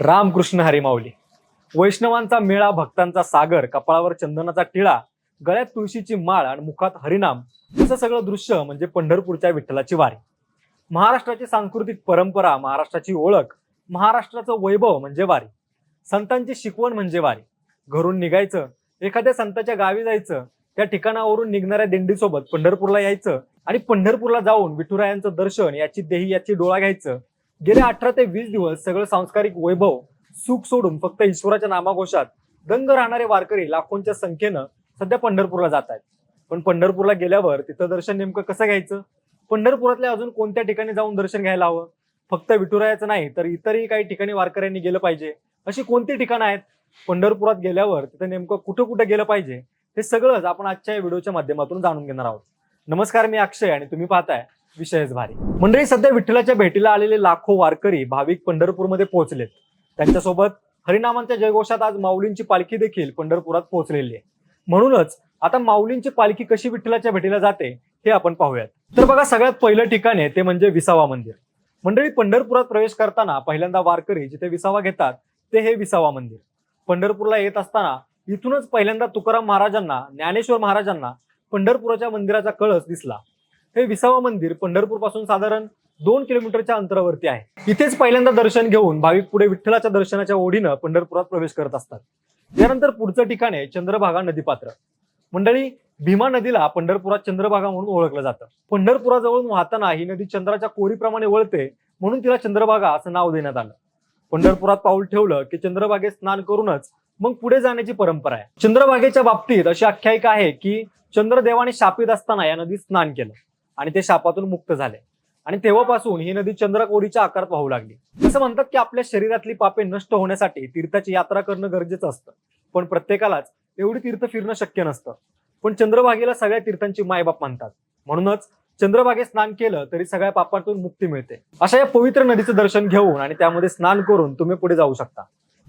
रामकृष्ण हरिमाऊली. वैष्णवांचा मेळा भक्तांचा सागर कपाळावर चंदनाचा टिळा गळ्यात तुळशीची माळ आणि मुखात हरिनाम असं सगळं दृश्य म्हणजे पंढरपूरच्या विठ्ठलाची वारी. महाराष्ट्राची सांस्कृतिक परंपरा महाराष्ट्राची ओळख महाराष्ट्राचं वैभव म्हणजे वारी. संतांची शिकवण म्हणजे वारी. घरून निघायचं एखाद्या संताच्या गावी जायचं त्या ठिकाणावरून निघणाऱ्या दिंडीसोबत पंढरपूरला यायचं आणि पंढरपूरला जाऊन विठुरायांचं दर्शन याची देही याची डोळा घ्यायचं गेले अठरा ते वीस दिवस सगळं सांस्कारिक वैभव सुख सोडून फक्त ईश्वराच्या नामाघोषात दंग राहणारे वारकरी लाखोंच्या संख्येनं सध्या पंढरपूरला जात आहेत. पण पंढरपूरला गेल्यावर तिथं दर्शन नेमकं कसं घ्यायचं? पंढरपुरातल्या अजून कोणत्या ठिकाणी जाऊन दर्शन घ्यायला हवं? फक्त विठुरायाचं नाही तर इतरही काही ठिकाणी वारकऱ्यांनी गेलं पाहिजे. अशी कोणती ठिकाणं आहेत? पंढरपुरात गेल्यावर तिथं नेमकं कुठं कुठं गेलं पाहिजे? हे सगळंच आपण आजच्या या व्हिडिओच्या माध्यमातून जाणून घेणार आहोत. नमस्कार मी अक्षय आणि तुम्ही पाहताय विषयच भारी. मंडळी सध्या विठ्ठलाच्या भेटीला आलेले लाखो वारकरी भाविक पंढरपूरमध्ये पोहोचलेत. त्यांच्यासोबत हरिनामांच्या जयघोषात आज माऊलींची पालखी देखील पंढरपुरात पोहोचलेली आहे. म्हणूनच आता माऊलींची पालखी कशी विठ्ठलाच्या भेटीला जाते हे आपण पाहूयात. तर बघा सगळ्यात पहिलं ठिकाण आहे ते म्हणजे विसावा मंदिर. मंडळी पंढरपुरात प्रवेश करताना पहिल्यांदा वारकरी जिथे विसावा घेतात ते हे विसावा मंदिर. पंढरपूरला येत असताना इथूनच पहिल्यांदा तुकाराम महाराजांना ज्ञानेश्वर महाराजांना पंढरपुराच्या मंदिराचा कळस दिसला. हे विसावा मंदिर पंढरपूरपासून साधारण दोन किलोमीटरच्या अंतरावरती आहे. इथेच पहिल्यांदा दर्शन घेऊन भाविक पुढे विठ्ठलाच्या दर्शनाच्या ओढीनं पंढरपुरात प्रवेश करत असतात. त्यानंतर पुढचं ठिकाण आहे चंद्रभागा नदीपात्र. मंडळी भीमा नदीला पंढरपुरात चंद्रभागा म्हणून ओळखलं जातं. पंढरपुराजवळून वाहताना ही नदी चंद्राच्या कोरीप्रमाणे वळते म्हणून तिला चंद्रभागा असं नाव देण्यात आलं. पंढरपुरात पाऊल ठेवलं की चंद्रभागेत स्नान करूनच मग पुढे जाण्याची परंपरा आहे. चंद्रभागेच्या बाबतीत अशी आख्यायिका आहे की चंद्रदेवाने शापित असताना या नदीत स्नान केलं. आणि ते शापातून मुक्त झाले. आणि तेव्हापासून ही नदी चंद्रकोरीच्या आकारात वाहू लागली. असं म्हणतात की आपल्या शरीरातली पापे नष्ट होण्यासाठी तीर्थाची यात्रा करणं गरजेचं असतं. पण प्रत्येकालाच एवढी तीर्थ फिरणं शक्य नसतं. पण चंद्रभागेला सगळ्या तीर्थांची मायबाप मानतात. म्हणूनच चंद्रभागे स्नान केलं तरी सगळ्या पापातून मुक्ती मिळते. अशा या पवित्र नदीचं दर्शन घेऊन आणि त्यामध्ये स्नान करून तुम्ही पुढे जाऊ शकता.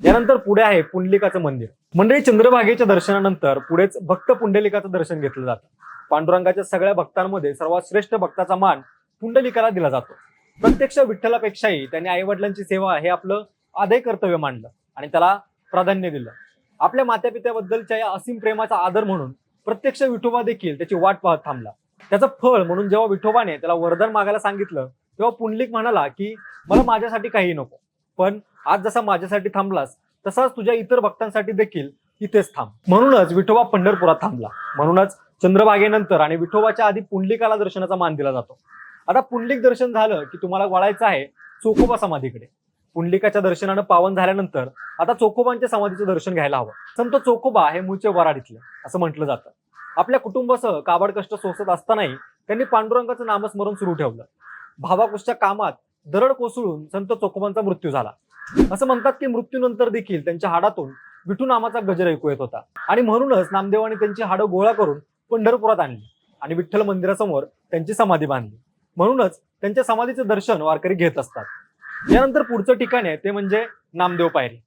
यानंतर पुढे आहे पुंडलिकाचं मंदिर. मंडळी चंद्रभागेच्या दर्शनानंतर पुढेच भक्त पुंडलिकाचं दर्शन घेतलं जातं. पांडुरंगाच्या सगळ्या भक्तांमध्ये सर्वात श्रेष्ठ भक्ताचा मान पुंडलिकाला दिला जातो. प्रत्यक्ष विठ्ठलापेक्षाही त्यांनी आईवडिलांची सेवा हे आपलं आदय कर्तव्य मानलं आणि त्याला प्राधान्य दिलं. आपल्या मातापित्याबद्दलच्या या असीम प्रेमाचा आदर म्हणून प्रत्यक्ष विठोबा देखील त्याची वाट पाहत थांबला. त्याचं फळ म्हणून जेव्हा विठोबाने त्याला वरदान मागायला सांगितलं तेव्हा पुंडलिक म्हणाला की मला माझ्यासाठी काही नको पण आज जसा माझ्यासाठी थांबलास तसाच तुझ्या इतर भक्तांसाठी देखील इथेच थांब. म्हणूनच विठोबा पंढरपुरात थांबला. म्हणूनच चंद्रभागेनंतर आणि विठोबाच्या आधी पुंडलिकाला दर्शनाचा मान दिला जातो. आता पुंडलिक दर्शन झालं की तुम्हाला वळायचं आहे चोखोबा समाधीकडे. पुंडलिकाच्या दर्शनानं पावन झाल्यानंतर आता चोखोबांच्या समाधीचं दर्शन घ्यायला हवं. संत चोखोबा हे मूळचे वराडीतले असं म्हटलं जातं. आपल्या कुटुंबासह काबाड कष्ट सोसत असतानाही त्यांनी पांडुरंगाचं नामस्मरण सुरू ठेवलं. भावाकुशच्या कामात दरड कोसळून संत चोखोबांचा मृत्यू झाला. असं म्हणतात की मृत्यूनंतर देखील त्यांच्या हाडातून विठू नामाचा गजर ऐकू येत होता. आणि म्हणूनच नामदेवाने त्यांची हाडं गोळा करून पंढरपुरात आणली आणि विठ्ठल मंदिरासमोर त्यांची समाधी बांधली. म्हणूनच त्यांच्या समाधीचं दर्शन वारकरी घेत असतात. यानंतर पुढचं ठिकाण आहे ते म्हणजे नामदेव पायरी.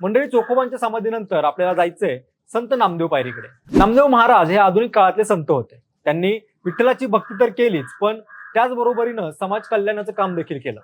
मंडळी चोखोबांच्या समाधीनंतर आपल्याला जायचंय संत नामदेव पायरीकडे. नामदेव महाराज हे आधुनिक काळातले संत होते. त्यांनी विठ्ठलाची भक्ती तर केलीच पण त्याचबरोबरीनं समाज कल्याणाचं काम देखील केलं.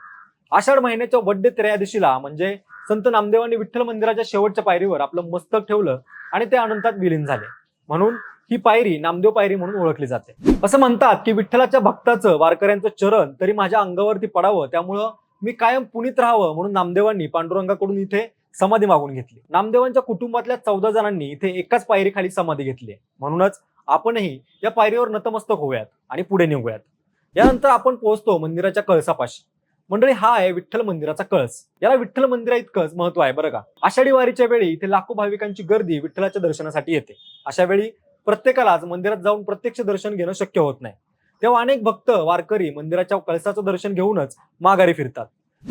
आषाढ महिन्याच्या वड्डे त्रयादशीला म्हणजे संत नामदेवांनी विठ्ठल मंदिराच्या शेवटच्या पायरीवर आपलं मस्तक ठेवलं आणि ते अनंतात विलीन झाले. म्हणून ही पायरी नामदेव पायरी म्हणून ओळखली जाते. असं म्हणतात की विठ्ठलाच्या भक्ताचं वारकऱ्यांचं चरण तरी माझ्या अंगावरती पडावं त्यामुळं मी कायम पुनीत राहावं म्हणून नामदेवांनी पांडुरंगाकडून इथे समाधी मागून घेतली. नामदेवांच्या कुटुंबातल्या चौदा जणांनी इथे एकाच पायरीखाली समाधी घेतली. म्हणूनच आपणही या पायरीवर नतमस्तक होऊयात आणि पुढे निघूयात. यानंतर आपण पोहोचतो मंदिराच्या कळसापाशी. मंडळी हा आहे विठ्ठल मंदिराचा कळस. याला विठ्ठल मंदिरा इतकंच महत्त्व आहे बरं का? आषाढी वारीच्या वेळी इथे लाखो भाविकांची गर्दी विठ्ठलाच्या दर्शनासाठी येते. अशा वेळी प्रत्येकालाच मंदिरात जाऊन प्रत्यक्ष दर्शन घेणं शक्य होत नाही. तेव्हा अनेक भक्त वारकरी मंदिराच्या कळसाचं दर्शन घेऊनच माघारी फिरतात.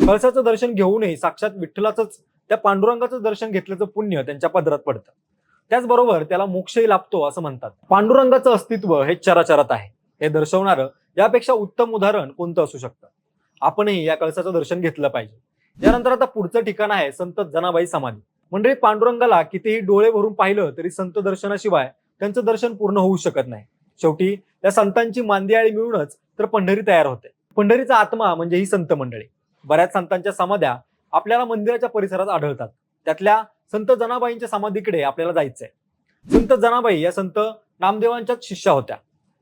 कळसाचं दर्शन घेऊनही साक्षात विठ्ठलाचंच त्या पांडुरंगाचं दर्शन घेतल्याचं पुण्य त्यांच्या पदरात पडतं. त्याचबरोबर त्याला मोक्षही लाभतो असं म्हणतात. पांडुरंगाचं अस्तित्व हे चराचरात आहे. हे दर्शवणारं यापेक्षा उत्तम उदाहरण कोणतं असू शकतं? आपणही या कळसाचं दर्शन घेतलं पाहिजे. यानंतर आता पुढचं ठिकाण आहे संत जनाबाई समाधी. म्हणजे पांडुरंगाला कितीही डोळे भरून पाहिलं तरी संत दर्शनाशिवाय त्यांचं दर्शन पूर्ण होऊ शकत नाही. शेवटी त्या संतांची मांदियाळी मिळूनच तर पंढरी तयार होते. पंढरीचा आत्मा म्हणजे ही संत मंडळी. बऱ्याच संतांच्या समाध्या आपल्याला मंदिराच्या परिसरात आढळतात. त्यातल्या संत जनाबाईंच्या समाधीकडे आपल्याला जायचंय. संत जनाबाई या संत नामदेवांच्याच शिष्या होत्या.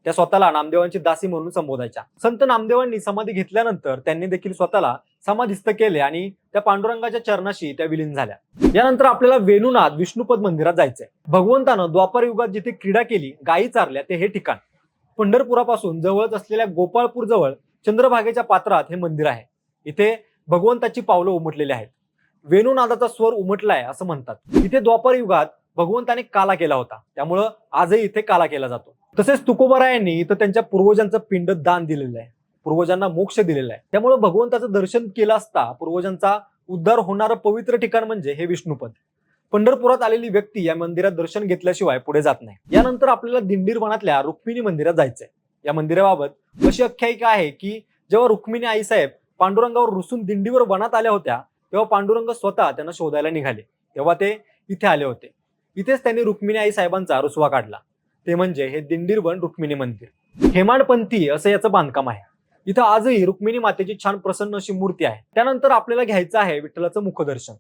त्या स्वतःला नामदेवांची दासी म्हणून संबोधायच्या. संत नामदेवांनी समाधी घेतल्यानंतर त्यांनी देखील स्वतःला समाधिस्थ केले आणि त्या पांडुरंगाच्या चरणाशी त्या विलीन झाल्या. यानंतर आपल्याला वेणुनाथ विष्णुपद मंदिरात जायचंय. भगवंतानं द्वापर युगात जिथे क्रीडा केली गायी चारल्या ते हे ठिकाण. पंढरपुरापासून जवळच असलेल्या गोपाळपूर जवळ चंद्रभागेच्या पात्रात हे मंदिर आहे. इथे भगवंताची पावलं उमटलेली आहेत. वेणुनादाचा स्वर उमटलाय असं म्हणतात. इथे द्वापर युगात भगवंताने काला केला होता. त्यामुळं आजही इथे काला केला जातो. तसेच तुकोबारायांनी इथं त्यांच्या पूर्वजांचं पिंड दान दिलेलं आहे. पूर्वजांना मोक्ष दिलेला आहे. त्यामुळे भगवंताचं दर्शन केलं असता पूर्वजांचा उद्धार होणारं पवित्र ठिकाण म्हणजे हे विष्णुपद. पंढरपुरात आलेली व्यक्ती या मंदिरात दर्शन घेतल्याशिवाय पुढे जात नाही. यानंतर आपल्याला दिंडीर वनातल्या रुक्मिणी मंदिरात जायचंय. या मंदिराबाबत अशी आख्यायिका आहे की जेव्हा रुक्मिणी आईसाहेब पांडुरंगावर रुसून दिंडीवर वनात आल्या होत्या तेव्हा पांडुरंग स्वतः त्यांना शोधायला निघाले. तेव्हा ते इथे आले होते. इथेच त्यांनी रुक्मिणी आई साहेबांचा रुसवा काढला. ते म्हणजे हे दिंडीरवन रुक्मिणी मंदिर. हेमाडपंथी असं याचं बांधकाम आहे. इथं आजही रुक्मिणी मातेची छान प्रसन्न अशी मूर्ती आहे. त्यानंतर आपल्याला घ्यायचं आहे विठ्ठलाचं मुखदर्शन.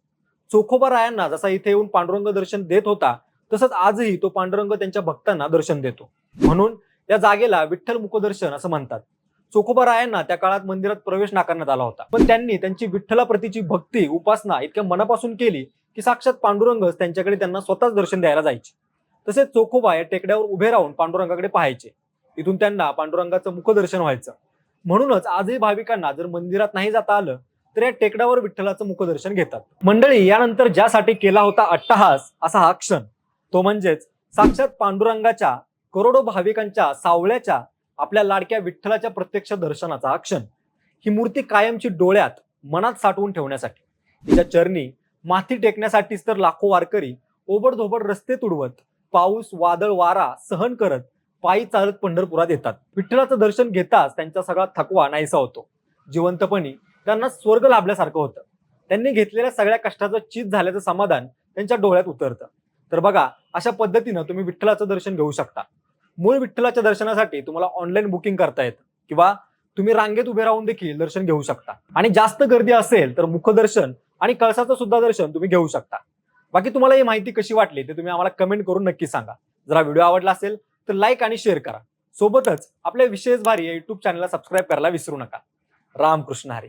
चोखोबा रायांना जसा इथे येऊन पांडुरंग दर्शन देत होता तसंच आजही तो पांडुरंग त्यांच्या भक्तांना दर्शन देतो. म्हणून या जागेला विठ्ठल मुखदर्शन असं म्हणतात. चोखोबा रायांना त्या काळात मंदिरात प्रवेश नाकारण्यात आला होता. पण त्यांनी त्यांची विठ्ठलाप्रतीची भक्ती उपासना इतक्या मनापासून केली की साक्षात पांडुरंगच त्यांच्याकडे त्यांना स्वतःच दर्शन द्यायला जायचे. तसेच चोखोबा या टेकड्यावर उभे राहून पांडुरंगाकडे पाहायचे. इथून त्यांना पांडुरंगाचं मुखदर्शन व्हायचं. म्हणूनच आजही भाविकांना जर मंदिरात नाही जाता आलं तर या टेकड्यावर विठ्ठलाचं मुखदर्शन घेतात. मंडळी यानंतर ज्यासाठी केला होता अट्टहास असा हा क्षण. तो म्हणजेच साक्षात पांडुरंगाच्या करोडो भाविकांच्या सावळ्याच्या आपल्या लाडक्या विठ्ठलाच्या प्रत्यक्ष दर्शनाचा हा क्षण. ही मूर्ती कायमची डोळ्यात मनात साठवून ठेवण्यासाठी. तिच्या चरणी माथी टेकण्यासाठीच तर लाखो वारकरी ओबडधोबड रस्ते तुडवत पाऊस वादळ वारा सहन करत पायी चालत पंढरपुरात येतात. विठ्ठलाचं दर्शन घेताच त्यांचा सगळा थकवा नाहीसा होतो. जिवंतपणी त्यांना स्वर्ग लाभल्यासारखं होतं. त्यांनी घेतलेल्या सगळ्या कष्टाचं चीज झाल्याचं समाधान त्यांच्या डोळ्यात उतरतं. तर बघा अशा पद्धतीनं तुम्ही विठ्ठलाचं दर्शन घेऊ शकता. मूळ विठ्ठलाच्या दर्शनासाठी तुम्हाला ऑनलाईन बुकिंग करता येतं. किंवा तुम्ही रांगेत उभे राहून देखील दर्शन घेऊ शकता. आणि जास्त गर्दी असेल तर मुखदर्शन आणि कळसाचं सुद्धा दर्शन तुम्ही घेऊ शकता. बाकी तुम्हाला ही माहिती कशी वाटली ते तुम्ही आम्हाला कमेंट करून नक्की सांगा. जर हा व्हिडिओ आवडला असेल तर लाईक आणि शेअर करा. सोबतच आपल्या विशेष भारी या युट्यूब चॅनलला सबस्क्राईब करायला विसरू नका. रामकृष्ण हरी.